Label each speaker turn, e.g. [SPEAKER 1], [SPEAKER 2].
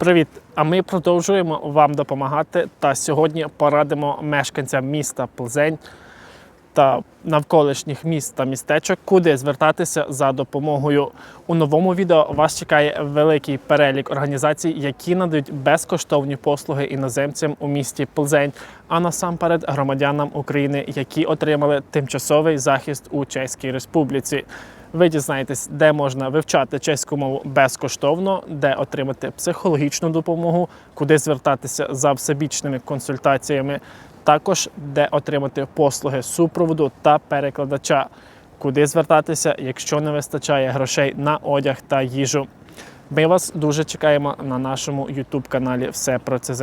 [SPEAKER 1] Привіт! А ми продовжуємо вам допомагати. Та сьогодні порадимо мешканцям міста Плзень та навколишніх міст та містечок, куди звертатися за допомогою. У новому відео вас чекає великий перелік організацій, які надають безкоштовні послуги іноземцям у місті Плзень, а насамперед громадянам України, які отримали тимчасовий захист у Чеській Республіці. Ви дізнаєтесь, де можна вивчати чеську мову безкоштовно, де отримати психологічну допомогу, куди звертатися за всебічними консультаціями, також де отримати послуги супроводу та перекладача, куди звертатися, якщо не вистачає грошей на одяг та їжу. Ми вас дуже чекаємо на нашому YouTube каналі Все про ЦЗ.